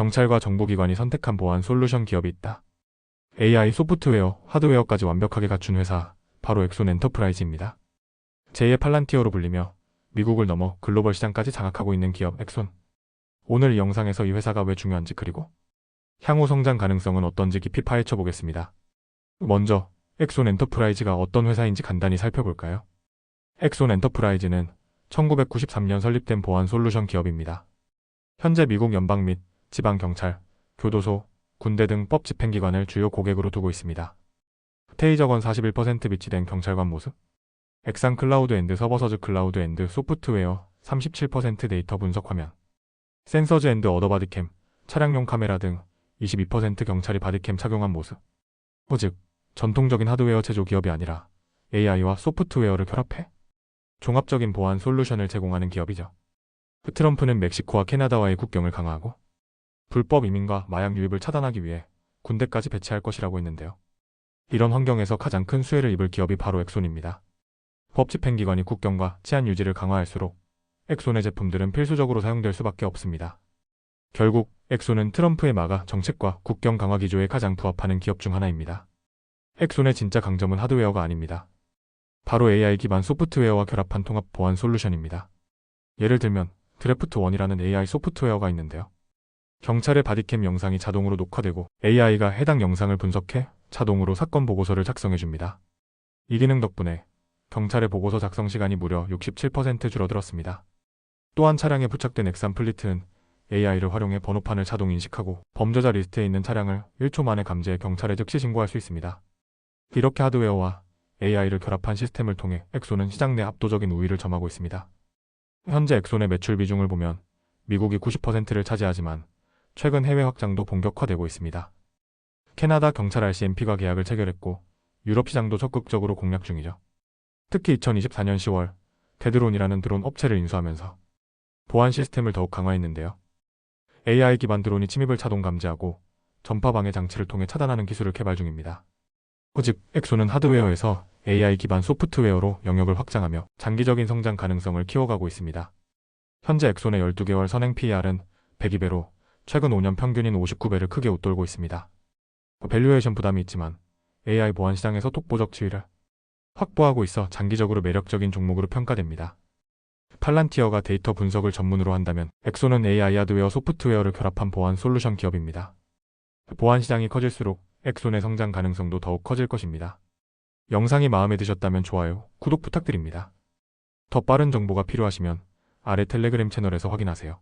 경찰과 정보기관이 선택한 보안 솔루션 기업이 있다. AI 소프트웨어, 하드웨어까지 완벽하게 갖춘 회사, 바로 엑손 엔터프라이즈입니다. 제2의 팔란티어로 불리며 미국을 넘어 글로벌 시장까지 장악하고 있는 기업 엑손. 오늘 이 영상에서 이 회사가 왜 중요한지 그리고 향후 성장 가능성은 어떤지 깊이 파헤쳐 보겠습니다. 먼저 엑손 엔터프라이즈가 어떤 회사인지 간단히 살펴볼까요? 엑손 엔터프라이즈는 1993년 설립된 보안 솔루션 기업입니다. 현재 미국 연방 및 지방 경찰, 교도소, 군대 등 법 집행기관을 주요 고객으로 두고 있습니다. 테이저건 41% 비치된 경찰관 모습, 엑산 클라우드 앤드 서버서즈 클라우드 앤드 소프트웨어 37% 데이터 분석 화면, 센서즈 앤드 어더 바디캠, 차량용 카메라 등 22% 경찰이 바디캠 착용한 모습. 즉, 전통적인 하드웨어 제조 기업이 아니라 AI와 소프트웨어를 결합해 종합적인 보안 솔루션을 제공하는 기업이죠. 트럼프는 멕시코와 캐나다와의 국경을 강화하고 불법 이민과 마약 유입을 차단하기 위해 군대까지 배치할 것이라고 했는데요. 이런 환경에서 가장 큰 수혜를 입을 기업이 바로 엑손입니다. 법 집행기관이 국경과 치안 유지를 강화할수록 엑손의 제품들은 필수적으로 사용될 수밖에 없습니다. 결국 엑손은 트럼프의 마가 정책과 국경 강화 기조에 가장 부합하는 기업 중 하나입니다. 엑손의 진짜 강점은 하드웨어가 아닙니다. 바로 AI 기반 소프트웨어와 결합한 통합 보안 솔루션입니다. 예를 들면 드래프트1이라는 AI 소프트웨어가 있는데요. 경찰의 바디캠 영상이 자동으로 녹화되고 AI가 해당 영상을 분석해 자동으로 사건 보고서를 작성해 줍니다. 이 기능 덕분에 경찰의 보고서 작성 시간이 무려 67% 줄어들었습니다. 또한 차량에 부착된 엑산 플리트는 AI를 활용해 번호판을 자동 인식하고 범죄자 리스트에 있는 차량을 1초 만에 감지해 경찰에 즉시 신고할 수 있습니다. 이렇게 하드웨어와 AI를 결합한 시스템을 통해 엑손은 시장 내 압도적인 우위를 점하고 있습니다. 현재 엑손의 매출 비중을 보면 미국이 90%를 차지하지만 최근 해외 확장도 본격화되고 있습니다. 캐나다 경찰 RCMP가 계약을 체결했고 유럽 시장도 적극적으로 공략 중이죠. 특히 2024년 10월 데드론이라는 드론 업체를 인수하면서 보안 시스템을 더욱 강화했는데요. AI 기반 드론이 침입을 자동 감지하고 전파 방해 장치를 통해 차단하는 기술을 개발 중입니다. 즉, 엑소는 하드웨어에서 AI 기반 소프트웨어로 영역을 확장하며 장기적인 성장 가능성을 키워가고 있습니다. 현재 엑손의 12개월 선행 PER은 102배로 최근 5년 평균인 59배를 크게 웃돌고 있습니다. 밸류에이션 부담이 있지만 AI 보안 시장에서 독보적 지위를 확보하고 있어 장기적으로 매력적인 종목으로 평가됩니다. 팔란티어가 데이터 분석을 전문으로 한다면 엑소는 AI 하드웨어 소프트웨어를 결합한 보안 솔루션 기업입니다. 보안 시장이 커질수록 엑손의 성장 가능성도 더욱 커질 것입니다. 영상이 마음에 드셨다면 좋아요, 구독 부탁드립니다. 더 빠른 정보가 필요하시면 아래 텔레그램 채널에서 확인하세요.